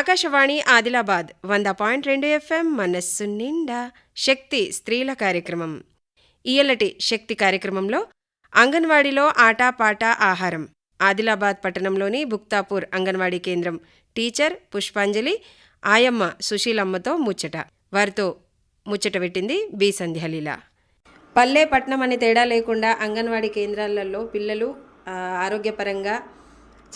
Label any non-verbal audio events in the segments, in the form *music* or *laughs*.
ఆకాశవాణి ఆదిలాబాద్ వంద పాయింట్ రెండు ఎఫ్ఎం మనస్సు నిండా శక్తి స్త్రీల కార్యక్రమం. ఇయలటి శక్తి కార్యక్రమంలో అంగన్వాడీలో ఆటాపాట ఆహారం. ఆదిలాబాద్ పట్టణంలోని బుక్తాపూర్ అంగన్వాడీ కేంద్రం టీచర్ పుష్పాంజలి ఆయమ్మ సుశీలమ్మతో ముచ్చట. వారితో ముచ్చట పెట్టింది బి సంధ్యాలీల. పల్లె పట్నం అనే తేడా లేకుండా అంగన్వాడీ కేంద్రాలలో పిల్లలు ఆరోగ్యపరంగా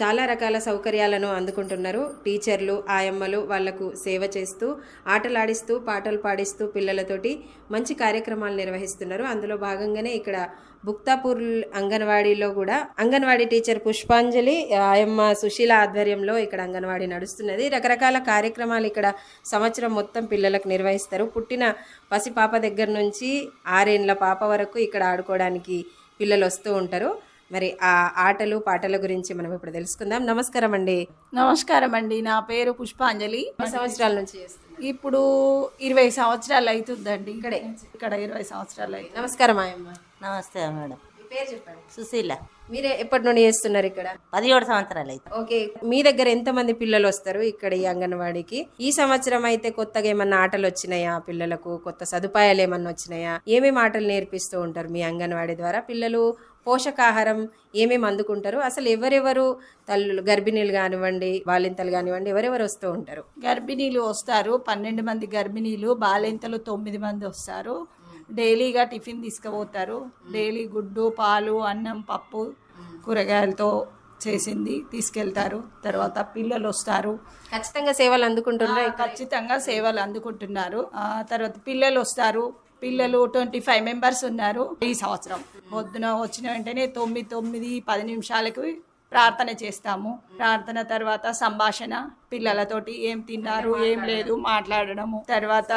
చాలా రకాల సౌకర్యాలను అందుకుంటున్నారు. టీచర్లు ఆయమ్మలు వాళ్ళకు సేవ చేస్తూ ఆటలాడిస్తూ పాటలు పాడిస్తూ పిల్లలతోటి మంచి కార్యక్రమాలు నిర్వహిస్తున్నారు. అందులో భాగంగానే ఇక్కడ బుక్తాపూర్ అంగన్వాడీలో కూడా అంగన్వాడీ టీచర్ పుష్పాంజలి ఆయమ్మ సుశీల ఆధ్వర్యంలో ఇక్కడ అంగన్వాడీ నడుస్తున్నది. రకరకాల కార్యక్రమాలు ఇక్కడ సంవత్సరం మొత్తం పిల్లలకు నిర్వహిస్తారు. పుట్టిన పసి పాప దగ్గర నుంచి ఆరేండ్ల పాప వరకు ఇక్కడ ఆడుకోవడానికి పిల్లలు వస్తూ ఉంటారు. మరి ఆ ఆటలు పాటల గురించి మనం ఇప్పుడు తెలుసుకుందాం. నమస్కారం అండి. నమస్కారం అండి. నా పేరు పుష్పాంజలి. సంవత్సరాల నుంచి ఇప్పుడు ఇరవై సంవత్సరాలు అవుతుందండి. ఇక్కడే. ఇక్కడ ఇరవై సంవత్సరాలు అవుతుంది. నమస్కారం ఆయమ్మ నమస్తే మేడం. మీ పేరు చెప్పండి. సుశీల. మీరే ఎప్పటి నుండి చేస్తున్నారు ఇక్కడ? పదిహేడు సంవత్సరాలు అయితే ఓకే. మీ దగ్గర ఎంతమంది పిల్లలు వస్తారు ఇక్కడ ఈ అంగన్వాడీకి? ఈ సంవత్సరం అయితే కొత్తగా ఏమన్నా ఆటలు వచ్చినాయా పిల్లలకు? కొత్త సదుపాయాలు ఏమన్నా వచ్చినాయా? ఏమేమి ఆటలు నేర్పిస్తూ ఉంటారు మీ అంగన్వాడీ ద్వారా? పిల్లలు పోషకాహారం ఏమేమి అందుకుంటారు? అసలు ఎవరెవరు తల్లులు గర్భిణీలు కానివ్వండి బాలింతలు కానివ్వండి ఎవరెవరు వస్తూ ఉంటారు? గర్భిణీలు వస్తారు. పన్నెండు మంది గర్భిణీలు బాలింతలు తొమ్మిది మంది వస్తారు. డైలీగా టిఫిన్ తీసుకుపోతారు. డైలీ గుడ్డు పాలు అన్నం పప్పు కూరగాయలతో చేసింది తీసుకెళ్తారు. తర్వాత పిల్లలు వస్తారు. ఖచ్చితంగా సేవలు అందుకుంటున్నారా ఖచ్చితంగా సేవలు అందుకుంటున్నారు. తర్వాత పిల్లలు వస్తారు. పిల్లలు ట్వంటీ ఫైవ్ మెంబర్స్ ఉన్నారు. ఈ సంవత్సరం పొద్దున వచ్చిన వెంటనే తొమ్మిది తొమ్మిది పది నిమిషాలకి ప్రార్థన చేస్తాము. ప్రార్థన తర్వాత సంభాషణ పిల్లలతోటి ఏం తిన్నారు ఏం లేదు మాట్లాడడము. తర్వాత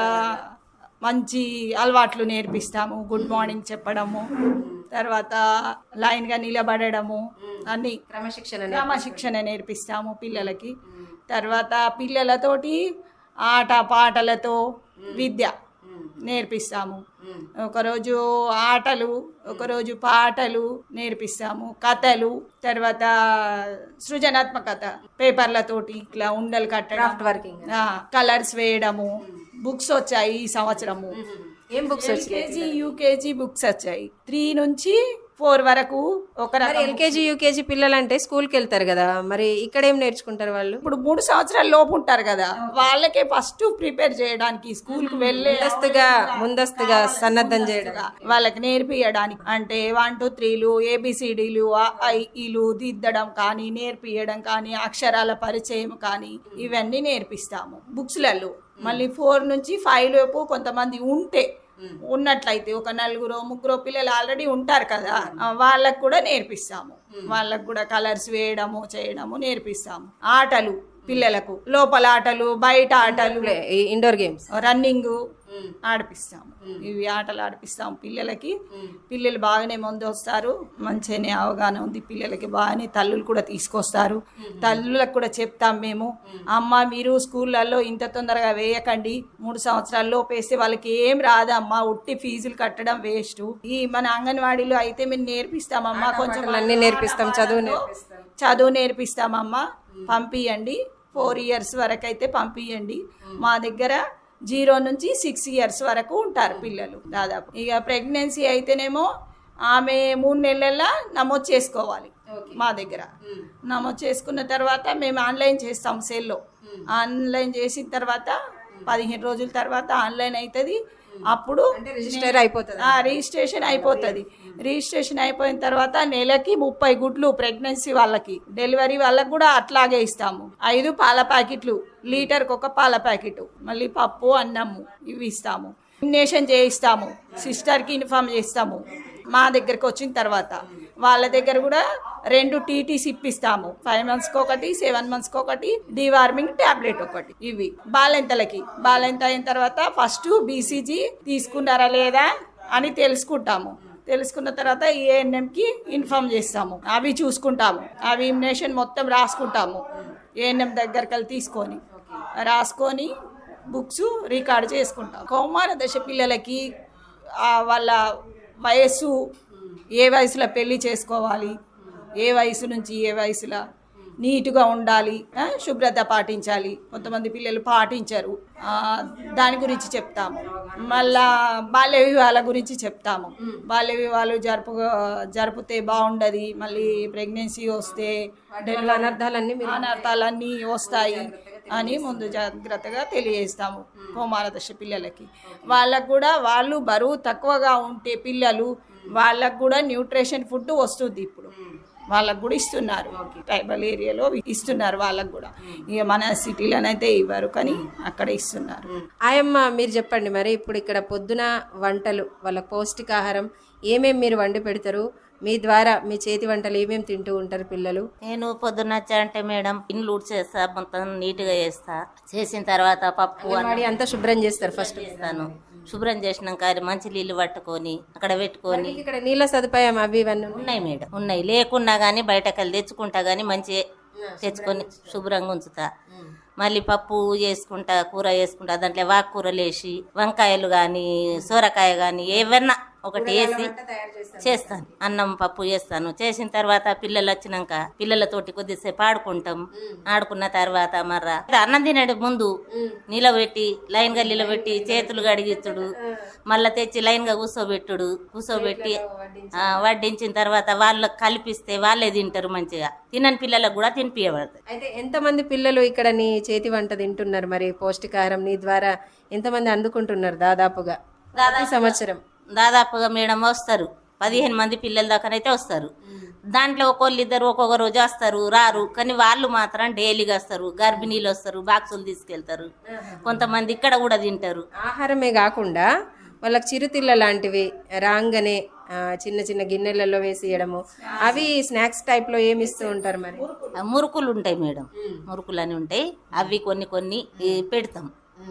మంచి అలవాట్లు నేర్పిస్తాము గుడ్ మార్నింగ్ చెప్పడము. తర్వాత లైన్గా నిలబడడము. అన్నీ క్రమశిక్షణ క్రమశిక్షణ నేర్పిస్తాము పిల్లలకి. తర్వాత పిల్లలతోటి ఆట పాటలతో విద్య. నేర్పిస్తాము. ఒకరోజు ఆటలు ఒకరోజు పాటలు నేర్పిస్తాము కథలు తర్వాత సృజనాత్మకత పేపర్లతోటి ఇట్లా ఉండలు కట్టడం వర్కింగ్ కలర్స్ వేయడము బుక్స్ వచ్చాయి ఈ సంవత్సరము. ఏం బుక్స్ ఎల్కేజీ యూకేజీ బుక్స్ వచ్చాయి. త్రీ నుంచి ఫోర్ వరకు ఒక రకం ఎల్కేజీ యూకేజీ పిల్లలు అంటే స్కూల్కి వెళ్తారు కదా మరి ఇక్కడ ఏం నేర్చుకుంటారు వాళ్ళు? ఇప్పుడు మూడు సంవత్సరాల లోపు ఉంటారు కదా వాళ్ళకే ఫస్ట్ ప్రిపేర్ చేయడానికి స్కూల్కి వెళ్ళే ముందస్తుగా ముందస్తుగా సన్నద్ధం చేయడం. వాళ్ళకి నేర్పియడానికి అంటే వన్ టూ త్రీలు ఏబిసిడీలు ఐలు దిద్దడం కానీ నేర్పియడం కానీ అక్షరాల పరిచయం కానీ ఇవన్నీ నేర్పిస్తాము. బుక్స్లలో. మళ్ళీ ఫోర్ నుంచి ఫైవ్ లోపు కొంతమంది ఉంటే ఉన్నట్లయితే ఒక నలుగురు ముగ్గురు పిల్లలు ఆల్రెడీ ఉంటారు కదా వాళ్ళకు కూడా నేర్పిస్తాము. వాళ్ళకు కూడా కలర్స్ వేయడము చేయడము నేర్పిస్తాము. ఆటలు పిల్లలకు లోపల ఆటలు బయట ఆటలు. ఇండోర్ గేమ్స్ రన్నింగ్ ఆడిపిస్తాము. ఇవి ఆటలు ఆడిపిస్తాము పిల్లలకి. పిల్లలు బాగానే ముందు వస్తారు. మంచిగానే అవగాహన ఉంది పిల్లలకి. బాగానే తల్లులు కూడా తీసుకొస్తారు. తల్లులకు కూడా చెప్తాం మేము. అమ్మ మీరు స్కూళ్ళల్లో ఇంత తొందరగా వేయకండి. మూడు సంవత్సరాల్లో వేస్తే వాళ్ళకి ఏం రాదమ్మా ఉట్టి ఫీజులు కట్టడం వేస్ట్. ఈ మన అంగన్వాడీలో అయితే మేము నేర్పిస్తామమ్మా కొంచెం అన్ని నేర్పిస్తాం. చదువు నేర్పిస్తాం. చదువు నేర్పిస్తామమ్మా పంపియండి. ఫోర్ ఇయర్స్ వరకు అయితే పంపియండి. మా దగ్గర జీరో నుంచి సిక్స్ ఇయర్స్ వరకు ఉంటారు పిల్లలు దాదాపు. ఇక ప్రెగ్నెన్సీ అయితేనేమో ఆమె మూడు నెలల నమోదు చేసుకోవాలి మా దగ్గర. నమోదు చేసుకున్న తర్వాత మేము ఆన్లైన్ చేస్తాం సెల్లో. ఆన్లైన్ చేసిన తర్వాత పదిహేను రోజుల తర్వాత ఆన్లైన్ అవుతుంది అప్పుడు రిజిస్టర్ అయిపోతుంది ఆ, రిజిస్ట్రేషన్ అయిపోతుంది. రిజిస్ట్రేషన్ అయిపోయిన తర్వాత నెలకి ముప్పై గుడ్లు ప్రెగ్నెన్సీ వాళ్ళకి. డెలివరీ వాళ్ళకి కూడా అట్లాగే ఇస్తాము. ఐదు పాల ప్యాకెట్లు లీటర్కి ఒక పాల ప్యాకెట్ మళ్ళీ పప్పు అన్నము ఇవి ఇస్తాము. ఇమ్యునేషన్ చేయిస్తాము. సిస్టర్కి ఇన్ఫామ్ చేస్తాము. మా దగ్గరికి వచ్చిన తర్వాత. వాళ్ళ దగ్గర కూడా రెండు టీటీస్ ఇప్పిస్తాము. ఫైవ్ మంత్స్కి ఒకటి సెవెన్ మంత్స్కి ఒకటి డివార్మింగ్ టాబ్లెట్ ఒకటి. ఇవి బాలెంతలకి. బాలెంత అయిన తర్వాత ఫస్ట్ బీసీజీ తీసుకున్నారా లేదా అని తెలుసుకుంటాము. తెలుసుకున్న తర్వాత ఏఎన్ఎంకి ఇన్ఫామ్ చేస్తాము. అవి చూసుకుంటాము. అవి ఇమ్యునేషన్ మొత్తం రాసుకుంటాము. ఏఎన్ఎం దగ్గరికి వెళ్ళి తీసుకొని రాసుకొని బుక్స్ రికార్డ్ చేసుకుంటాం. కౌమార దశ పిల్లలకి వాళ్ళ వయస్సు ఏ వయసులో పెళ్ళి చేసుకోవాలి? ఏ వయసు నుంచి ఏ వయసులో? నీట్గా ఉండాలి శుభ్రత పాటించాలి. కొంతమంది పిల్లలు పాటించరు. దాని గురించి చెప్తాము. మళ్ళా బాల్య వివాహాల గురించి చెప్తాము. బాల్య వివాహాలు జరుపు జరిపితే బాగుండదు. మళ్ళీ ప్రెగ్నెన్సీ వస్తే అనర్థాలన్నీ అనర్థాలన్నీ వస్తాయి అని ముందు జాగ్రత్తగా తెలియజేస్తాము. కౌమార దశ పిల్లలకి. వాళ్ళకు కూడా వాళ్ళు బరువు తక్కువగా ఉంటే పిల్లలు వాళ్ళకు కూడా న్యూట్రిషన్ ఫుడ్ వస్తుంది ఇప్పుడు. వాళ్ళకు కూడా ఇస్తున్నారు. ట్రైబల్ ఏరియాలో ఇస్తున్నారు వాళ్ళకు కూడా. ఇక మన సిటీలోనైతే ఇవ్వరు కానీ అక్కడ ఇస్తున్నారు. ఆయమ్మ మీరు చెప్పండి మరి ఇప్పుడు ఇక్కడ పొద్దున వంటలు వాళ్ళ పౌష్టికాహారం ఏమేమి మీరు వండి పెడతారు? మీ ద్వారా మీ చేతి వంటలు ఏమేమి తింటూ ఉంటారు పిల్లలు? నేను పొద్దున్న వచ్చా అంటే మేడం ఇండ్లు చేస్తా మొత్తం నీట్గా చేస్తా. చేసిన తర్వాత పప్పు అంతా శుభ్రం చేస్తారు ఫస్ట్. చేస్తాను. శుభ్రం చేసినాక మంచి నీళ్ళు పట్టుకొని అక్కడ పెట్టుకొని. ఇక్కడ నీళ్ళ సదుపాయం అవి ఇవన్నీ ఉన్నాయి. ఉన్నాయి మేడం ఉన్నాయి. లేకున్నా కానీ బయటకు వెళ్ళి తెచ్చుకుంటా కానీ మంచి తెచ్చుకొని శుభ్రంగా ఉంచుతా. మళ్ళీ పప్పు చేసుకుంటా కూర చేసుకుంటా దాంట్లో వాక్కూరలు వేసి వంకాయలు కానీ సోరకాయ కానీ ఏవన్నా ఒకటి వేసి చేస్తాను. అన్నం పప్పు చేస్తాను. చేసిన తర్వాత పిల్లలు వచ్చినాక పిల్లలతోటి కొద్దిసేపు ఆడుకుంటాం. ఆడుకున్న తర్వాత మర్రా. అన్నం తినడు ముందు. నిలబెట్టి లైన్గా నిలబెట్టి చేతులు గడిగిచ్చుడు మళ్ళా తెచ్చి లైన్గా కూర్చోబెట్టుడు కూర్చోబెట్టి వడ్డించిన తర్వాత వాళ్ళకి కల్పిస్తే వాళ్ళే తింటారు మంచిగా. తినని పిల్లలకు కూడా తినిపించబడుతుంది అయితే ఎంతమంది పిల్లలు ఇక్కడ నీ చేతి వంట తింటున్నారు మరి? పౌష్టికాహారం నీ ద్వారా ఎంతమంది అందుకుంటున్నారు దాదాపుగా సంవత్సరం. దాదాపుగా మేడం వస్తారు. పదిహేను మంది పిల్లల దాకానైతే వస్తారు. దాంట్లో ఒక్కొళ్ళు ఇద్దరు ఒక్కొక్క రోజు వస్తారు రారు. కానీ వాళ్ళు మాత్రం డైలీగా వస్తారు. గర్భిణీలు వస్తారు బాక్సులు తీసుకెళ్తారు. కొంతమంది ఇక్కడ కూడా తింటారు. ఆహారమే కాకుండా వాళ్ళకి చిరుతిళ్ళ లాంటివి రాగానే చిన్న చిన్న గిన్నెలలో వేసి ఇవ్వడము అవి స్నాక్స్ టైప్లో ఏమి ఇస్తూ ఉంటారు మరి? మురుకులు ఉంటాయి మేడం. మురుకులు అని ఉంటాయి. అవి కొన్ని కొన్ని పెడతాం.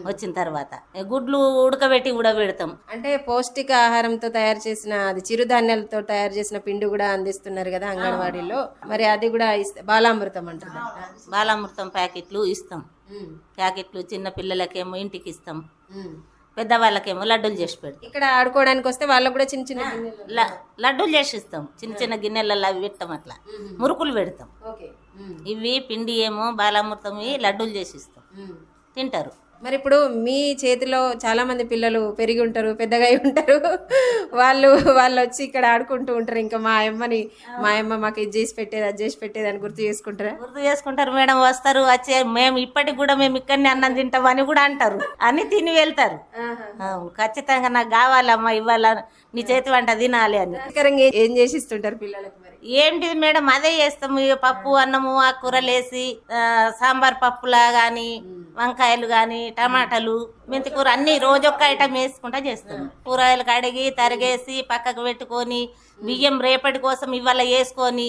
వచ్చిన తర్వాత. గుడ్లు ఉడకబెట్టి కూడా పెడతాం. అంటే పౌష్టిక ఆహారంతో తయారు చేసిన అది చిరుధాన్యాలతో తయారు చేసిన పిండి కూడా అందిస్తున్నారు కదా అంగన్వాడీలో. మరి అది కూడా ఇస్త- బాలామృతం అంటారు. బాలామృతం ప్యాకెట్లు ఇస్తాం. ప్యాకెట్లు చిన్న పిల్లలకేమో ఇంటికి ఇస్తాం. పెద్దవాళ్ళకేమో లడ్డూలు చేసి పెడతాం. ఇక్కడ ఆడుకోవడానికి వస్తే వాళ్ళకు కూడా చిన్న చిన్న లడ్డూలు చేసి ఇస్తాం. చిన్న చిన్న గిన్నెలలో అవి పెట్టాం అట్లా. మురుకులు పెడతాం. ఇవి పిండి ఏమో బాలామృతం ఇవి లడ్డూలు చేసి ఇస్తాం. తింటారు. మరి ఇప్పుడు మీ చేతిలో చాలా మంది పిల్లలు పెరిగి ఉంటారు పెద్దగా అయి ఉంటారు. వాళ్ళు వాళ్ళు వచ్చి ఇక్కడ ఆడుకుంటూ ఉంటారు. ఇంకా మా అమ్మని మా అమ్మ మాకు ఇది చేసి పెట్టేది అది చేసి పెట్టేది అని గుర్తు చేసుకుంటారా? గుర్తు చేసుకుంటారు మేడం వస్తారు వచ్చే మేము ఇప్పటికి కూడా మేము ఇక్కడనే అన్నం తింటాం అని కూడా అంటారు. అని తిని వెళ్తారు. ఖచ్చితంగా నాకు కావాలమ్మా ఇవాళ నీ చేతి వంట తినాలి అని. ఏ- ఏం చేసి ఇస్తుంటారు పిల్లలకు మరి? ఏంటిది మేడం అదే చేస్తాం ఇక పప్పు అన్నము ఆ, సాంబార్ పప్పులా గాని వంకాయలు కానీ టమాటాలు మెంతికూర అన్నీ రోజొక్క ఐటమ్ వేసుకుంటా చేస్తాం కూరగాయలు కడిగి తరిగేసి పక్కకు పెట్టుకొని బియ్యం రేపటి కోసం ఇవాళ వేసుకొని.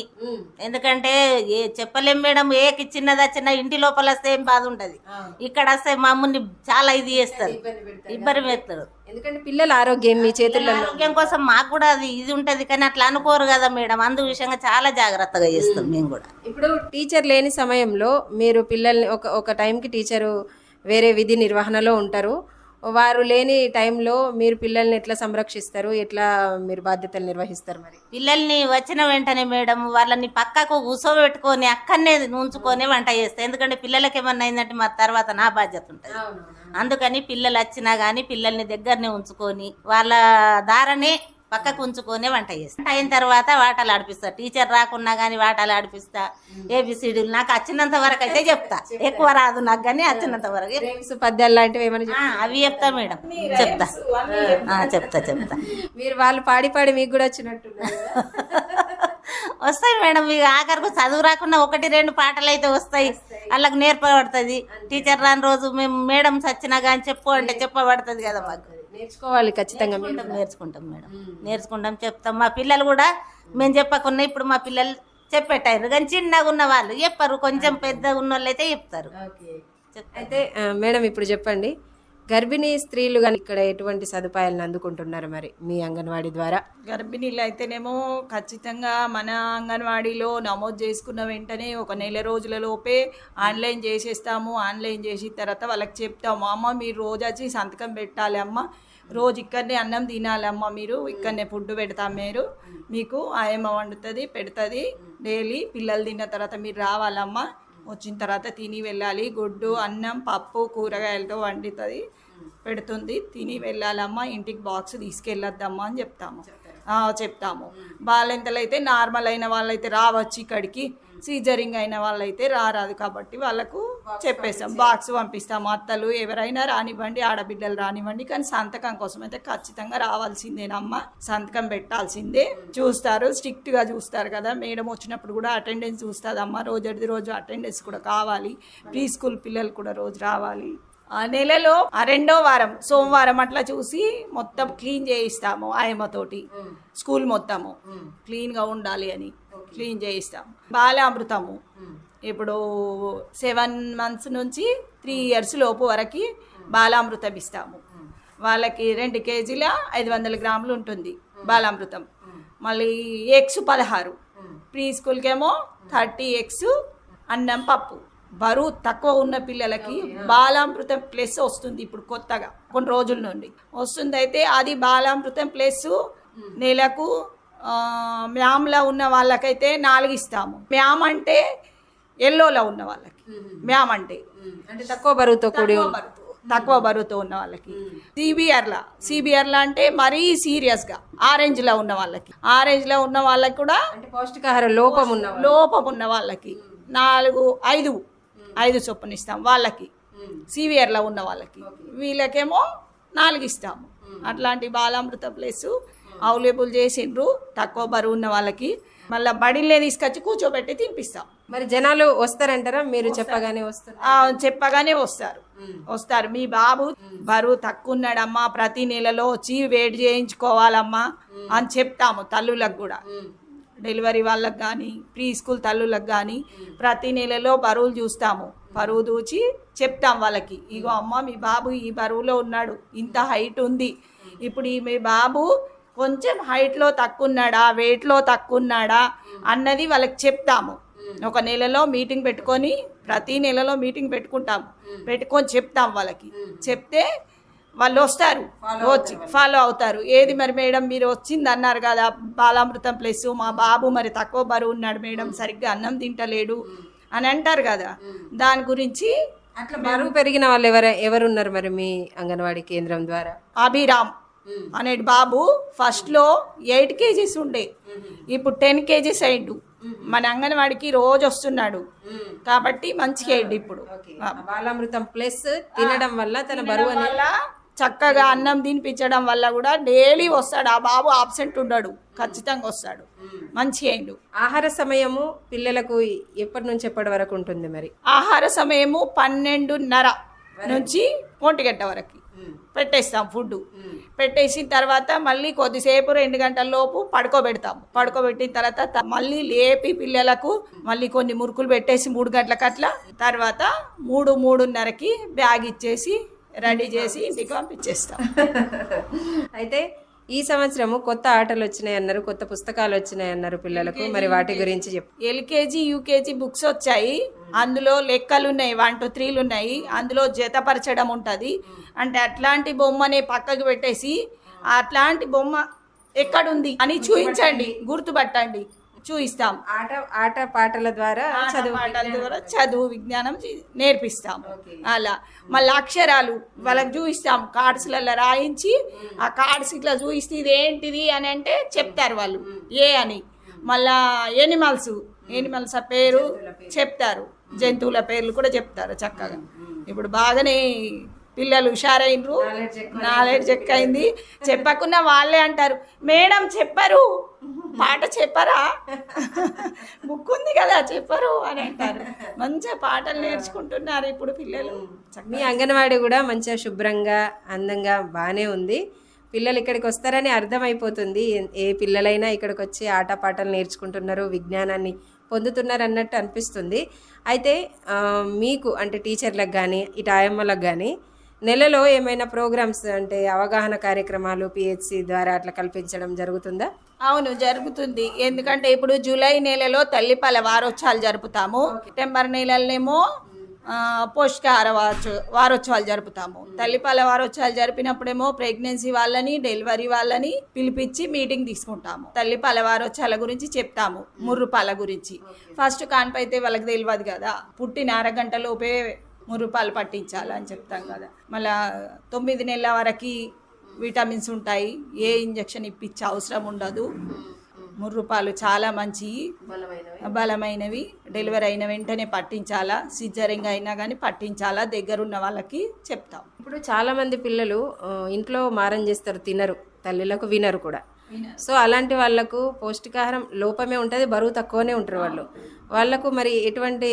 ఎందుకంటే ఏ చెప్పలేం మేడం ఏకి చిన్నదా చిన్న ఇంటి లోపల వస్తే ఏం బాధ ఉంటది. ఇక్కడ వస్తే మా అమ్ముని చాలా ఇది చేస్తారు. ఇబ్బంది పెడతారు. ఎందుకంటే పిల్లల ఆరోగ్యం మీ చేతుల్లో. ఆరోగ్యం కోసం మాకు కూడా అది ఇది ఉంటది కానీ అట్లా అనుకోరు కదా మేడం. అందు విషయంగా చాలా జాగ్రత్తగా చేస్తాం మేము కూడా. ఇప్పుడు టీచర్ లేని సమయంలో మీరు పిల్లల్ని ఒక ఒక టైంకి టీచరు వేరే విధి నిర్వహణలో ఉంటారు. వారు లేని టైంలో మీరు పిల్లల్ని ఎట్లా సంరక్షిస్తారు? ఎట్లా మీరు బాధ్యతలు నిర్వహిస్తారు మరి? పిల్లల్ని వచ్చిన వెంటనే మేడం వాళ్ళని పక్కకు కూర్చోబెట్టుకొని అక్కడనే ఉంచుకొని వంట చేస్తాం ఎందుకంటే పిల్లలకి ఏమన్నా అయిందంటే మా తర్వాత నా బాధ్యత ఉంటుంది. అందుకని పిల్లలు వచ్చినా కానీ పిల్లల్ని దగ్గరనే ఉంచుకొని వాళ్ళ దారనే పక్కకు ఉంచుకొని వంట చేస్తా. అయిన తర్వాత వాటలు ఆడిపిస్తా. టీచర్ రాకున్నా కానీ వాటలు ఆడిపిస్తా. ఏబిసిడీలు నాకు వచ్చినంత వరకు అయితే చెప్తా. ఎక్కువ రాదు నాకు కానీ వచ్చినంత వరకు పద్యాలు లాంటివి ఏమైనా అవి చెప్తా మేడం. చెప్తా. ఆ, చెప్తా చెప్తా. మీరు వాళ్ళు పాడి పాడి మీకు కూడా వచ్చినట్టున్నారు కదా? *laughs* వస్తాయి మేడం ఇక ఆఖరికి చదువు రాకుండా ఒకటి రెండు పాటలు అయితే వస్తాయి. వాళ్ళకి నేర్పబడుతుంది. టీచర్ రాని రోజు మేము మేడం చచ్చినా కానీ చెప్పు అంటే చెప్పబడుతుంది కదా మాకు. నేర్చుకోవాలి ఖచ్చితంగా మీరు నేర్చుకుంటాం మేడం. నేర్చుకుంటాం చెప్తాం. మా పిల్లలు కూడా మేము చెప్పకుండా ఇప్పుడు మా పిల్లలు చెప్పేటారు కానీ చిన్నగా ఉన్న వాళ్ళు చెప్పరు. కొంచెం పెద్దగా ఉన్న వాళ్ళు అయితే చెప్తారు. అయితే మేడం ఇప్పుడు చెప్పండి. గర్భిణీ స్త్రీలు కానీ ఇక్కడ ఎటువంటి సదుపాయాలను అందుకుంటున్నారు మరి మీ అంగన్వాడీ ద్వారా? గర్భిణీలు అయితేనేమో ఖచ్చితంగా మన అంగన్వాడీలో నమోదు చేసుకున్న వెంటనే ఒక నెల రోజుల లోపే ఆన్లైన్ చేసేస్తాము. ఆన్లైన్ చేసిన తర్వాత వాళ్ళకి చెప్తాము. అమ్మ మీరు రోజు వచ్చి సంతకం పెట్టాలి అమ్మ. రోజు ఇక్కడనే అన్నం తినాలమ్మ మీరు ఇక్కడనే ఫుడ్ పెడతాం మీరు. మీకు ఆయమ్మ వండుతుంది పెడుతుంది డైలీ. పిల్లలు తిన్న తర్వాత మీరు రావాలమ్మా. వచ్చిన తర్వాత తిని వెళ్ళాలి. గుడ్డు అన్నం పప్పు కూరగాయలతో వండుతుంది పెడుతుంది. తిని వెళ్ళాలమ్మా. ఇంటికి బాక్స్ తీసుకెళ్ళొద్దమ్మా అని చెప్తాము. చెప్తాము. బాలెంతలు అయితే నార్మల్ అయిన వాళ్ళైతే రావచ్చు ఇక్కడికి. సీజరింగ్ అయిన వాళ్ళైతే రారాదు కాబట్టి వాళ్ళకు చెప్పేస్తాం బాక్స్ పంపిస్తాము అత్తలు ఎవరైనా రానివ్వండి ఆడబిడ్డలు రానివ్వండి కానీ సంతకం కోసం అయితే ఖచ్చితంగా రావాల్సిందేనమ్మా. సంతకం పెట్టాల్సిందే. చూస్తారు. స్ట్రిక్ట్గా చూస్తారు కదా. మేడం వచ్చినప్పుడు కూడా అటెండెన్స్ చూస్తుందమ్మా. రోజుది రోజు అటెండెన్స్ కూడా కావాలి. ప్రీ స్కూల్ పిల్లలు కూడా రోజు రావాలి. నెలలో ఆ రెండో వారం సోమవారం అట్లా చూసి మొత్తం క్లీన్ చేయిస్తాము ఆయమ్మతోటి. స్కూల్ మొత్తము. క్లీన్గా ఉండాలి అని క్లీన్ చేయిస్తాం బాలామృతము. ఇప్పుడు సెవెన్ మంత్స్ నుంచి త్రీ ఇయర్స్ లోపు వరకు బాలామృతం ఇస్తాము. వాళ్ళకి రెండు కేజీల ఐదు వందల గ్రాములు ఉంటుంది బాలామృతం. మళ్ళీ ఎగ్స్ పదహారు. ప్రీ స్కూల్కేమో థర్టీ ఎగ్స్ అన్నం పప్పు. బరువు తక్కువ ఉన్న పిల్లలకి బాలామృతం ప్లస్ వస్తుంది ఇప్పుడు కొత్తగా కొన్ని రోజుల నుండి. వస్తుంది అయితే అది బాలామృతం ప్లస్ నెలకు మ్యామ్లో ఉన్న వాళ్ళకైతే నాలుగు ఇస్తాము. మ్యామ్ అంటే ఎల్లోలో ఉన్న వాళ్ళకి. మ్యామ్ అంటే అంటే తక్కువ బరువుతో కూడి తక్కువ బరువుతో- ఉన్న వాళ్ళకి. సిబిఆర్లా సిబిఆర్లా అంటే మరీ సీరియస్గా ఆరెంజ్లో ఉన్న వాళ్ళకి. ఆరెంజ్లో ఉన్న వాళ్ళకి కూడా పౌష్టికాహార లోపం ఉన్న. లోపం ఉన్న వాళ్ళకి. నాలుగు ఐదు ఐదు చొప్పున ఇస్తాం వాళ్ళకి. సివియర్లో ఉన్న వాళ్ళకి. వీళ్ళకేమో నాలుగు ఇస్తాము. అట్లాంటి బాలామృత ప్లేస్ అవైలబుల్ చేసిండ్రు. తక్కువ బరువు ఉన్న వాళ్ళకి. మళ్ళీ బడిలే తీసుకొచ్చి కూర్చోబెట్టి తినిపిస్తాం. మరి జనాలు వస్తారంటారా? మీరు చెప్పగానే వస్తారు. చెప్పగానే వస్తారు. వస్తారు. మీ బాబు బరువు తక్కువ ఉన్నాడమ్మా ప్రతి నెలలో వచ్చి వెయిట్ చేయించుకోవాలమ్మా అని చెప్తాము తల్లులకు కూడా. డెలివరీ వాళ్ళకి కానీ ప్రీ స్కూల్ తల్లులకు కానీ ప్రతి నెలలో బరువులు చూస్తాము. బరువు దూచి చెప్తాం వాళ్ళకి ఇగో అమ్మ మీ బాబు ఈ బరువులో ఉన్నాడు ఇంత హైట్ ఉంది. ఇప్పుడు ఈ మీ బాబు కొంచెం హైట్లో తక్కువ ఉన్నాడా వెయిట్లో తక్కువ ఉన్నాడా అన్నది వాళ్ళకి చెప్తాము. ఒక నెలలో మీటింగ్ పెట్టుకొని ప్రతి నెలలో మీటింగ్ పెట్టుకుంటాం పెట్టుకొని చెప్తాం వాళ్ళకి. చెప్తే వాళ్ళు వస్తారు. వచ్చి ఫాలో అవుతారు. ఏది మరి మేడం మీరు వచ్చింది అన్నారు కదా బాలామృతం ప్లస్ మా బాబు మరి తక్కువ బరువు ఉన్నాడు మేడం సరిగ్గా అన్నం తింటలేడు అని అంటారు కదా. దాని గురించి అట్లా బరువు పెరిగిన వాళ్ళు ఎవరు ఎవరున్నారు మరి మీ అంగన్వాడీ కేంద్రం ద్వారా? అభిరామ్ అనే బాబు ఫస్ట్లో ఎయిట్ కేజీస్ ఉండే. ఇప్పుడు టెన్ కేజీస్ అయిండు మన అంగన్వాడికి రోజు వస్తున్నాడు. కాబట్టి మంచిగా ఇప్పుడు. బాలామృతం ప్లస్ తినడం వల్ల తన బరువు వల్ల చక్కగా అన్నం తినిపించడం వల్ల కూడా డైలీ వస్తాడు. ఆ బాబు ఆబ్సెంట్ ఉండడు. ఖచ్చితంగా వస్తాడు. మంచి అయిండు. ఆహార సమయము పిల్లలకు ఎప్పటి నుంచి ఎప్పటి వరకు ఉంటుంది మరి? ఆహార సమయము పన్నెండున్నర నుంచి ఒంటిగంట వరకు. పెట్టేస్తాం ఫుడ్ పెట్టేసిన తర్వాత మళ్ళీ కొద్దిసేపు రెండు గంటల లోపు పడుకోబెడతాం పడుకోబెట్టిన తర్వాత మళ్ళీ లేపి పిల్లలకు మళ్ళీ కొన్ని మురుకులు పెట్టేసి మూడు గంటలకు అట్లా తర్వాత మూడు మూడున్నరకి బ్యాగ్ ఇచ్చేసి రెడీ చేసి ఇంటికి పంపించేస్తాం. అయితే ఈ సంవత్సరము కొత్త ఆటలు వచ్చినాయి అన్నారు కొత్త పుస్తకాలు వచ్చినాయి అన్నారు పిల్లలకు. మరి వాటి గురించి చెప్పు. ఎల్కేజీ యూకేజీ బుక్స్ వచ్చాయి. అందులో లెక్కలు ఉన్నాయి వన్ టూ త్రీలు ఉన్నాయి అందులో జతపరచడం ఉంటుంది. అంటే అట్లాంటి బొమ్మని పక్కకు పెట్టేసి అట్లాంటి బొమ్మ ఎక్కడుంది అని చూపించండి గుర్తుపట్టండి. చూపిస్తాం ఆట ఆట పాటల ద్వారా చదువు పాఠాల ద్వారా చదువు విజ్ఞానం నేర్పిస్తాం. అలా. మళ్ళీ అక్షరాలు వాళ్ళకి చూపిస్తాం కార్డ్స్లలో రాయించి ఆ కార్డ్స్ ఇట్లా చూపిస్తే ఇది ఏంటిది అని అంటే చెప్తారు వాళ్ళు. ఏ అని. మళ్ళా ఎనిమల్స్. ఎనిమల్స్ ఆ పేరు చెప్తారు. జంతువుల పేర్లు కూడా చెప్తారు చక్కగా. ఇప్పుడు బాగానే పిల్లలు హుషారైనరు. నాలెడ్జ్ ఎక్కువైంది. చెప్పకున్నా వాళ్ళే అంటారు. మేడం చెప్పరు. పాట చెప్పరా? బుక్ ఉంది కదా చెప్పరు అని అంటారు. మంచిగా పాటలు నేర్చుకుంటున్నారు ఇప్పుడు పిల్లలు. మీ అంగన్వాడీ కూడా మంచిగా శుభ్రంగా అందంగా బాగానే ఉంది. పిల్లలు ఇక్కడికి వస్తారని అర్థమైపోతుంది. ఏ- ఏ పిల్లలైనా ఇక్కడికి వచ్చి ఆటపాటలు నేర్చుకుంటున్నారు విజ్ఞానాన్ని పొందుతున్నారు అన్నట్టు అనిపిస్తుంది. అయితే మీకు అంటే టీచర్లకు కానీ ఇటు ఆయమ్మలకు కానీ నెలలో ఏమైనా ప్రోగ్రామ్స్ అంటే అవగాహన కార్యక్రమాలు పిహెచ్సి ద్వారా అట్లా కల్పించడం జరుగుతుందా? అవును జరుగుతుంది. ఎందుకంటే ఇప్పుడు జూలై నెలలో తల్లిపాల వారోత్సవాలు జరుపుతాము. సెప్టెంబర్ నెలలోనేమో పోషకాహార వారోత్సవ వారోత్సవాలు జరుపుతాము. తల్లిపాల వారోత్సవాలు జరిపినప్పుడేమో ప్రెగ్నెన్సీ వాళ్ళని డెలివరీ వాళ్ళని పిలిపించి మీటింగ్ తీసుకుంటాము. తల్లిపాల వారోత్సవాల గురించి చెప్తాము ముర్రుపాల గురించి. ఫస్ట్ కాన్పైతే వాళ్ళకి తెలియదు కదా. పుట్టిన అరగంట లోపే ముర్రుపాలు పట్టించాలని చెప్తాం కదా. మళ్ళా తొమ్మిది నెలల వరకు విటమిన్స్ ఉంటాయి. ఏ ఇంజెక్షన్ ఇప్పించే అవసరం ఉండదు. ముర్రుపాలు చాలా మంచి బలమైనవి. డెలివరీ అయిన వెంటనే పట్టించాలా? సిజరింగ్ అయినా కానీ పట్టించాలా? దగ్గరున్న వాళ్ళకి చెప్తాం. ఇప్పుడు చాలా మంది పిల్లలు ఇంట్లో మారం చేస్తారు తినరు. తల్లులకు వినరు కూడా. సో అలాంటి వాళ్ళకు పౌష్టికాహారం లోపమే ఉంటుంది బరువు తక్కువనే ఉంటారు వాళ్ళు. వాళ్ళకు మరి ఎటువంటి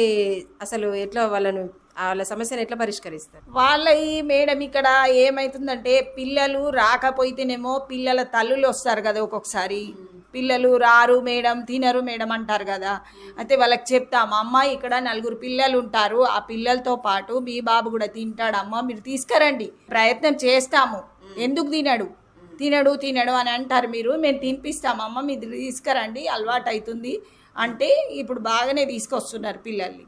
అసలు ఎట్లా వాళ్ళను వాళ్ళ సమస్యను ఎట్లా పరిష్కరిస్తారు? వాళ్ళ ఈ మేడం ఇక్కడ ఏమవుతుందంటే పిల్లలు రాకపోతేనేమో పిల్లల తల్లులు వస్తారు కదా ఒక్కొక్కసారి. పిల్లలు రారు మేడం తినరు మేడం అంటారు కదా. అయితే వాళ్ళకి చెప్తాం అమ్మ ఇక్కడ నలుగురు పిల్లలు ఉంటారు. ఆ పిల్లలతో పాటు మీ బాబు కూడా తింటాడు అమ్మ మీరు తీసుకురండి. ప్రయత్నం చేస్తాము. ఎందుకు తినడు? తినడు తినడు అని అంటారు మీరు. మేము తినిపిస్తామమ్మ మీరు తీసుకురండి. అలవాటు అవుతుంది అంటే ఇప్పుడు బాగానే తీసుకొస్తున్నారు పిల్లల్ని.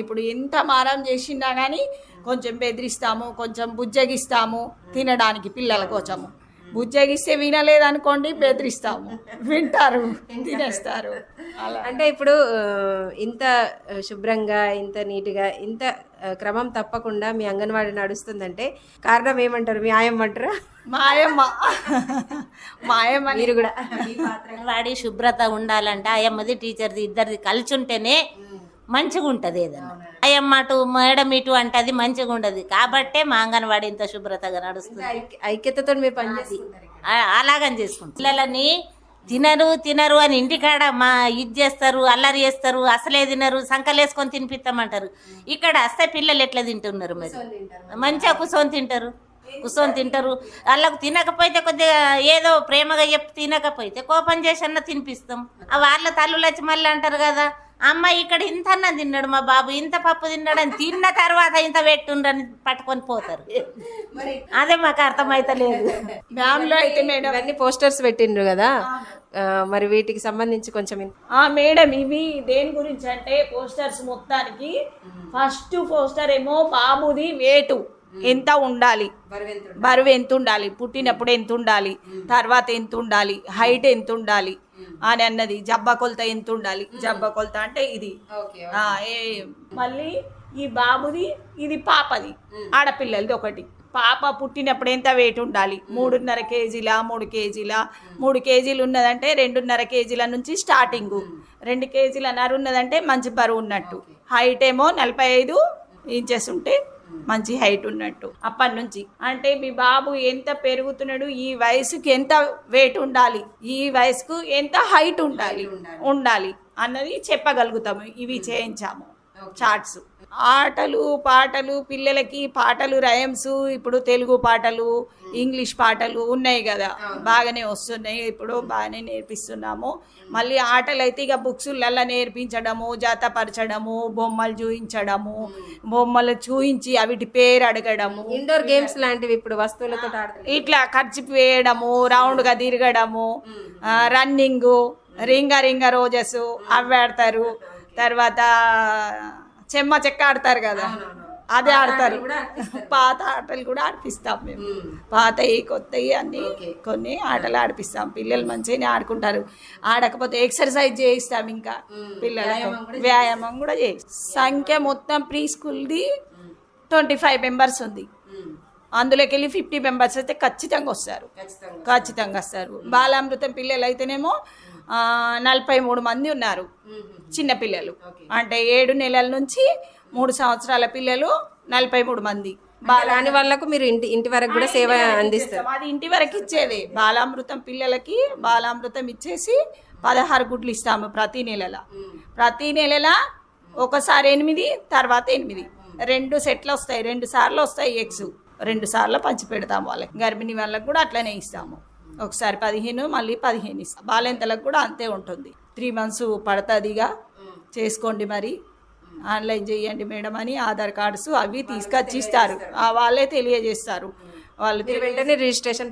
ఇప్పుడు ఎంత మారం చేసినా కానీ కొంచెం బెదిరిస్తాము కొంచెం బుజ్జగిస్తాము తినడానికి పిల్లల కోసము. బుజ్జగిస్తే వినలేదనుకోండి బెదిరిస్తాము. వింటారు తినేస్తారు. అంటే ఇప్పుడు ఇంత శుభ్రంగా ఇంత నీట్గా ఇంత క్రమం తప్పకుండా మీ అంగన్వాడీ నడుస్తుందంటే కారణం ఏమంటారు? మీ ఆయమ్మంటారా మాయమ్మ. మాయమ్మ మీరు కూడా. వాడి శుభ్రత ఉండాలంటే అయ్యమ్మది టీచర్ది ఇద్దరిది కలిసి ఉంటేనే మంచిగా ఉంటుంది ఏదన్నా. అయ్యమ్మ అటు మేడం ఇటు అంటే అది మంచిగా ఉండదు. కాబట్టే మా అంగన్వాడి ఇంత శుభ్రతగా నడుస్తుంది. ఐక్య- ఐక్యతతో మీరు పనిచేస్తుంటారు ఆ- అలాగని చేసుకుంటాం పిల్లలని తినరు తినరు అని ఇంటికాడ మా ఇది చేస్తారు అల్లరి చేస్తారు అసలే తినరు సంకలేసుకొని తినిపిస్తామంటారు. ఇక్కడ వస్తే పిల్లలు ఎట్లా తింటున్నారు మరి? మంచిగా కూర్చొని తింటారు. కూర్చొని తింటారు. వాళ్ళకు తినకపోతే కొద్దిగా ఏదో ప్రేమగా చెప్పి తినకపోతే కోపం చేసి అన్న తినిపిస్తాం. ఆ వాళ్ళ తల్లులు వచ్చి మళ్ళీ అంటారు కదా అమ్మ ఇక్కడ ఇంత అన్న తిన్నాడు మా బాబు ఇంత పప్పు తిన్నాడు అని తిన్న తర్వాత ఇంత పెట్టుండని పట్టుకొని పోతారు. అదే మాకు అర్థమైతలేదు. మ్యామ్లో అయితే మేడం ఇవన్నీ పోస్టర్స్ పెట్టిండ్రు కదా మరి వీటికి సంబంధించి కొంచెం మేడం ఇవి దేని గురించి అంటే పోస్టర్స్ మొత్తానికి ఫస్ట్ పోస్టర్ ఏమో బాబుది వేటు. ఎంత ఉండాలి? బరువు ఎంత ఉండాలి పుట్టినప్పుడు ఎంత ఉండాలి తర్వాత ఎంత ఉండాలి హైట్ ఎంత ఉండాలి అని అన్నది. జబ్బ కొలత ఎంత ఉండాలి జబ్బ కొలత అంటే ఇది. మళ్ళీ ఈ బాబుది ఇది పాపది. ఆడపిల్లలది ఒకటి. పాప పుట్టినప్పుడు ఎంత వెయిట్ ఉండాలి? మూడున్నర కేజీల మూడు కేజీల? మూడు కేజీలు ఉన్నదంటే రెండున్నర కేజీల నుంచి స్టార్టింగ్. రెండు కేజీల నర ఉన్నదంటే మంచి బరువు ఉన్నట్టు. హైట్ ఏమో నలభై ఐదు ఇంచెస్ ఉంటే మంచి హైట్ ఉన్నట్టు. అప్పటి నుంచి అంటే మీ బాబు ఎంత పెరుగుతున్నాడు ఈ వయసుకి ఎంత వెయిట్ ఉండాలి ఈ వయసుకు ఎంత హైట్ ఉండాలి ఉండాలి. అన్నది చెప్పగలుగుతాము. ఇవి చేయించాము. చార్ట్స్ ఆటలు పాటలు పిల్లలకి పాటలు రయమ్స్ ఇప్పుడు తెలుగు పాటలు ఇంగ్లీష్ పాటలు ఉన్నాయి కదా. బాగానే వస్తున్నాయి. ఇప్పుడు బాగానే నేర్పిస్తున్నాము. మళ్ళీ ఆటలు అయితే ఇక బుక్సులల్లో నేర్పించడము జాతపరచడము బొమ్మలు చూయించడము బొమ్మలు చూయించి అవిటి పేరు అడగడము. ఇండోర్ గేమ్స్ లాంటివి ఇప్పుడు వస్తువులతో ఇట్లా ఖర్చు వేయడము రౌండ్గా తిరగడము రన్నింగ్ రింగ రింగ రోజెస్ అవి ఆడతారు తర్వాత చెమ్మ చెక్క ఆడతారు కదా. అదే ఆడతారు. పాత ఆటలు కూడా ఆడిపిస్తాం మేము. పాతవి కొత్తవి అన్ని కొన్ని ఆటలు ఆడిపిస్తాం. పిల్లలు మంచిగానే ఆడుకుంటారు. ఆడకపోతే ఎక్సర్సైజ్ చేయిస్తాం ఇంకా. పిల్లలకు వ్యాయామం కూడా చేయిస్తాం. సంఖ్య మొత్తం ప్రీ స్కూల్ది ట్వంటీ ఫైవ్ మెంబర్స్ ఉంది. అందులోకి వెళ్ళి ఫిఫ్టీ మెంబర్స్ అయితే ఖచ్చితంగా వస్తారు. ఖచ్చితంగా వస్తారు. బాలామృతం పిల్లలు అయితేనేమో నలభై మూడు మంది ఉన్నారు. చిన్న పిల్లలు. అంటే ఏడు నెలల నుంచి మూడు సంవత్సరాల పిల్లలు నలభై మూడు మంది. బాల రాని వాళ్ళకు మీరు ఇంటి ఇంటి వరకు కూడా సేవ అందిస్తారు. అది ఇంటి వరకు ఇచ్చేది. బాలామృతం పిల్లలకి బాలామృతం ఇచ్చేసి పదహారు గుడ్లు ఇస్తాము ప్రతి నెలల. ప్రతి నెలల ఒకసారి ఎనిమిది తర్వాత ఎనిమిది. రెండు సెట్లు వస్తాయి. రెండు సార్లు వస్తాయి ఎగ్స్. రెండు సార్లు పంచి పెడతాం వాళ్ళకి. గర్భిణీ వాళ్ళకి కూడా అట్లనే ఇస్తాము. ఒకసారి పదిహేను మళ్ళీ పదిహేను ఇస్తాం. బాలెంతలకు కూడా అంతే ఉంటుంది. త్రీ మంత్స్ పడుతుందిగా. చేసుకోండి మరి. ఆన్లైన్ చేయండి మేడం అని ఆధార్ కార్డ్స్ అవి తీసుకొచ్చి ఇస్తారు వాళ్ళే తెలియజేస్తారు. వాళ్ళు వెంటనే రిజిస్ట్రేషన్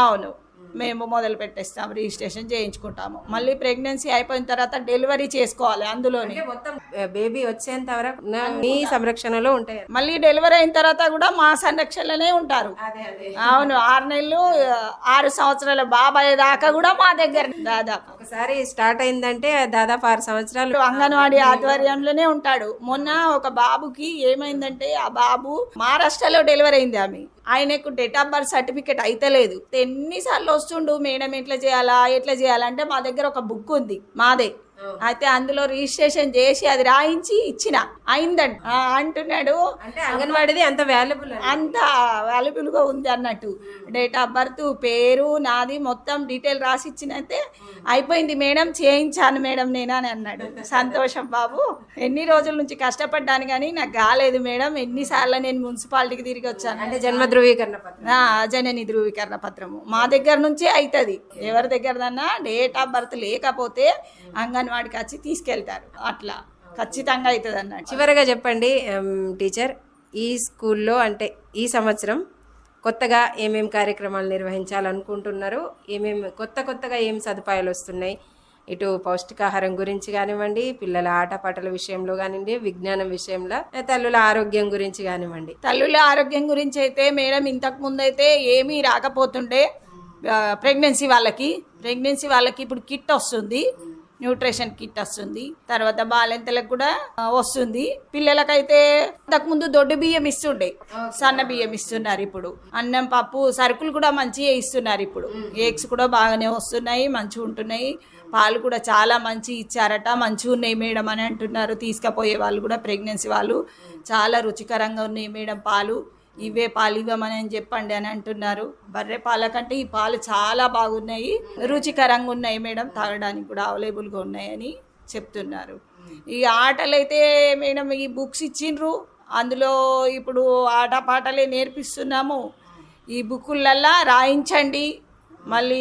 అవును. మేము మొదలు పెట్టేస్తాం రిజిస్ట్రేషన్ చేయించుకుంటాము. మళ్ళీ ప్రెగ్నెన్సీ అయిపోయిన తర్వాత డెలివరీ చేసుకోవాలి అందులోనే. మొత్తం బేబీ వచ్చేంత వరకు మీ సంరక్షణలో ఉంటాయి. మళ్ళీ డెలివరీ అయిన తర్వాత కూడా మా సంరక్షణలోనే ఉంటారు. అవును ఆరు నెలలు ఆరు సంవత్సరాల బాబాయ్ దాకా కూడా మా దగ్గర దాదాపు. ఒకసారి స్టార్ట్ అయిందంటే దాదాపు ఆరు సంవత్సరాలు. అంగన్వాడీ ఆధ్వర్యంలోనే ఉంటాడు. మొన్న ఒక బాబుకి ఏమైందంటే ఆ బాబు మహారాష్ట్రలో డెలివరీ అయింది ఆమె. ఆయనకు డేట్ ఆఫ్ బర్త్ సర్టిఫికేట్ అయితలేదు ఎన్నిసార్లు వస్తుండు మేడం ఎట్లా చేయాలా ఎట్లా చేయాలంటే మా దగ్గర ఒక బుక్ ఉంది మాదే. అయితే అందులో రిజిస్ట్రేషన్ చేసి అది రాయించి ఇచ్చిన. అయిందండి అంటున్నాడు అంటే అంగన్వాడిది అంత వాల్యుబుల్ అంత వాల్యుబుల్గా ఉంది అన్నట్టు. డేట్ ఆఫ్ బర్త్ పేరు నాది మొత్తం డీటెయిల్ రాసి ఇచ్చినైతే అయిపోయింది మేడం చేయించాను మేడం నేను అని అన్నాడు. సంతోషం బాబు. ఎన్ని రోజుల నుంచి కష్టపడ్డాను కానీ నాకు కాలేదు మేడం. ఎన్నిసార్లు నేను మున్సిపాలిటీకి తిరిగి వచ్చాను. అంటే జన్మ ధృవీకరణ పత్రం జనని ధృవీకరణ పత్రము. మా దగ్గర నుంచే అవుతుంది ఎవరి దగ్గరదన్నా డేట్ ఆఫ్ బర్త్ లేకపోతే అంగన్వాడికి వచ్చి తీసుకెళ్తారు. అట్లా. ఖచ్చితంగా అవుతుంది అన్నట్టు చివరగా చెప్పండి టీచర్ ఈ స్కూల్లో అంటే ఈ సంవత్సరం కొత్తగా ఏమేమి కార్యక్రమాలు నిర్వహించాలనుకుంటున్నారు? ఏమేమి కొత్త కొత్తగా ఏం సదుపాయాలు వస్తున్నాయి? ఇటు పౌష్టికాహారం గురించి కానివ్వండి పిల్లల ఆటపాటల విషయంలో కానివ్వండి విజ్ఞానం విషయంలో తల్లుల ఆరోగ్యం గురించి కానివ్వండి. తల్లుల ఆరోగ్యం గురించి అయితే మేడం ఇంతకు ముందు అయితే ఏమీ రాకపోతుండే ప్రెగ్నెన్సీ వాళ్ళకి. ప్రెగ్నెన్సీ వాళ్ళకి ఇప్పుడు కిట్ వస్తుంది. న్యూట్రిషన్ కిట్ వస్తుంది. తర్వాత బాలెంతలకు కూడా వస్తుంది. పిల్లలకైతే ముందు దొడ్డు బియ్యం ఇస్తుండే. సన్న బియ్యం ఇస్తున్నారు ఇప్పుడు. అన్నం పప్పు సరుకులు కూడా మంచిగా ఇస్తున్నారు ఇప్పుడు. ఎగ్స్ కూడా బాగానే వస్తున్నాయి మంచిగా ఉంటున్నాయి. పాలు కూడా చాలా మంచి ఇచ్చారట. మంచిగా ఉన్నాయి మేడం అని అంటున్నారు. తీసుకుపోయే వాళ్ళు కూడా ప్రెగ్నెన్సీ వాళ్ళు. చాలా రుచికరంగా ఉన్నాయి మేడం పాలు. ఇవే పాలు ఇవ్వమని అని చెప్పండి అని అంటున్నారు. బర్రె పాల కంటే ఈ పాలు చాలా బాగున్నాయి. రుచికరంగా ఉన్నాయి మేడం. తాగడానికి కూడా అవైలబుల్గా ఉన్నాయని చెప్తున్నారు. ఈ ఆటలు అయితే మేడం ఈ బుక్స్ ఇచ్చిండ్రు. అందులో ఇప్పుడు ఆట పాటలే నేర్పిస్తున్నాము. ఈ బుక్కులల్లా రాయించండి. మళ్ళీ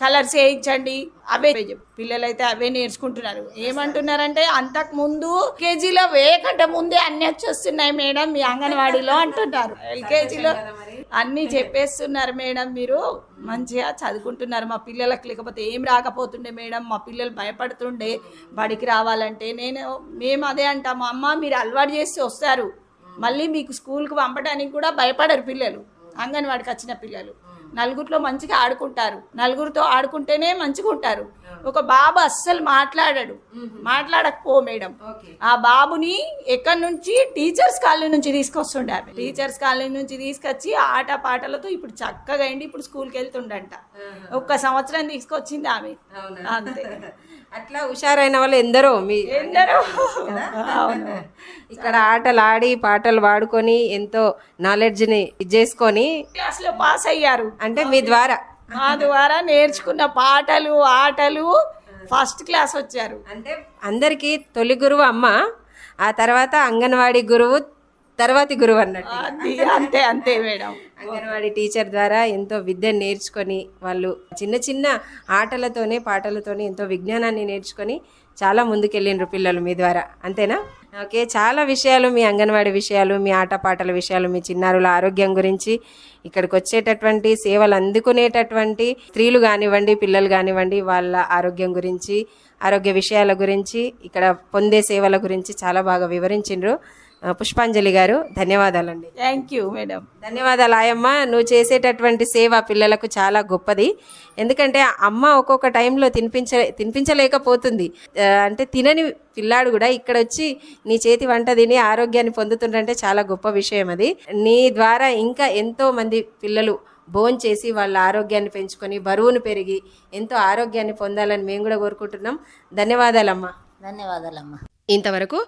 కలర్స్ వేయించండి. అవే పిల్లలు పిల్లలైతే అవే నేర్చుకుంటున్నారు. ఏమంటున్నారంటే అంతకు ముందు కేజీలో వేయకంటే ముందే అన్ని వచ్చేస్తున్నాయి మేడం మీ అంగన్వాడీలో అంటున్నారు. ఎల్కేజీలో అన్నీ చెప్పేస్తున్నారు మేడం మీరు. మంచిగా చదువుకుంటున్నారు మా పిల్లలకు. లేకపోతే ఏం రాకపోతుండే మేడం మా పిల్లలు భయపడుతుండే బడికి రావాలంటే. నేను మేము అదే అంటాము అమ్మ మీరు అలవాటు చేసి వస్తారు. మళ్ళీ మీకు స్కూల్కి పంపడానికి కూడా భయపడరు పిల్లలు. అంగన్వాడికి వచ్చిన పిల్లలు. నలుగురిలో మంచిగా ఆడుకుంటారు. నలుగురితో ఆడుకుంటేనే మంచిగా ఉంటారు. ఒక బాబు అస్సలు మాట్లాడాడు. మాట్లాడకపో మేడం. ఆ బాబుని ఎక్కడి నుంచి? టీచర్స్ కాలనీ నుంచి తీసుకొస్తుండే ఆమె. టీచర్స్ కాలనీ నుంచి తీసుకొచ్చి ఆట పాటలతో ఇప్పుడు చక్కగా అయింది. ఇప్పుడు స్కూల్కి వెళ్తుండంట. ఒక్క సంవత్సరం తీసుకొచ్చింది ఆమె. అంతే. *laughs* అట్లా హుషారైన వాళ్ళు ఎందరో మీ ఎందరో. ఇక్కడ ఆటలు ఆడి పాటలు పాడుకొని ఎంతో నాలెడ్జ్ని చేసుకొని క్లాస్లో పాస్ అయ్యారు. అంటే మీ ద్వారా. మా ద్వారా నేర్చుకున్న పాటలు ఆటలు ఫస్ట్ క్లాస్ వచ్చారు. అంటే అందరికీ తొలి గురువు అమ్మ ఆ తర్వాత అంగన్వాడీ గురువు తర్వాతి గురువు అన్నట్టు అంతే అంతే మేడం. అంగన్వాడీ టీచర్ ద్వారా ఎంతో విద్యను నేర్చుకొని వాళ్ళు చిన్న చిన్న ఆటలతోనే పాటలతోనే ఎంతో విజ్ఞానాన్ని నేర్చుకొని చాలా ముందుకెళ్ళిండ్రు పిల్లలు మీ ద్వారా. అంతేనా? ఓకే చాలా విషయాలు మీ అంగన్వాడీ విషయాలు మీ ఆటపాటల విషయాలు మీ చిన్నారుల ఆరోగ్యం గురించి ఇక్కడికి వచ్చేటటువంటి సేవలు అందుకునేటటువంటి స్త్రీలు కానివ్వండి పిల్లలు కానివ్వండి వాళ్ళ ఆరోగ్యం గురించి ఆరోగ్య విషయాల గురించి ఇక్కడ పొందే సేవల గురించి చాలా బాగా వివరించిండ్రు. పుష్పాంజలి గారు ధన్యవాదాలండి. థ్యాంక్ యూ మేడం ధన్యవాదాలు ఆయమ్మ. నువ్వు చేసేటటువంటి సేవ పిల్లలకు చాలా గొప్పది. ఎందుకంటే అమ్మ ఒక్కొక్క టైంలో తినిపించ తినిపించలేకపోతుంది. అంటే తినని పిల్లాడు కూడా ఇక్కడ వచ్చి నీ చేతి వంట తిని ఆరోగ్యాన్ని పొందుతుండంటే చాలా గొప్ప విషయం అది. నీ ద్వారా ఇంకా ఎంతో మంది పిల్లలు భోజనం చేసి వాళ్ళ ఆరోగ్యాన్ని పెంచుకొని బరువును పెరిగి ఎంతో ఆరోగ్యాన్ని పొందాలని మేము కూడా కోరుకుంటున్నాం. ధన్యవాదాలమ్మా. ధన్యవాదాలమ్మా. ఇంతవరకు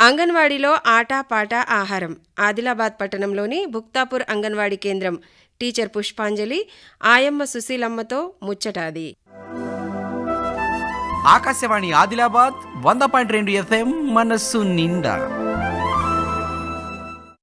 అంగన్వాడీలో ఆట పాట ఆహారం. ఆదిలాబాద్ పట్టణంలోని భుక్తాపూర్ అంగన్వాడీ కేంద్రం. టీచర్ పుష్పాంజలి ఆయమ్మ సుశీలమ్మతో ముచ్చటాది. ఆకాశవాణి ఆదిలాబాద్ వంద పాయింట్ రెండు ఎఫ్ఎం మనస్సు నిండా.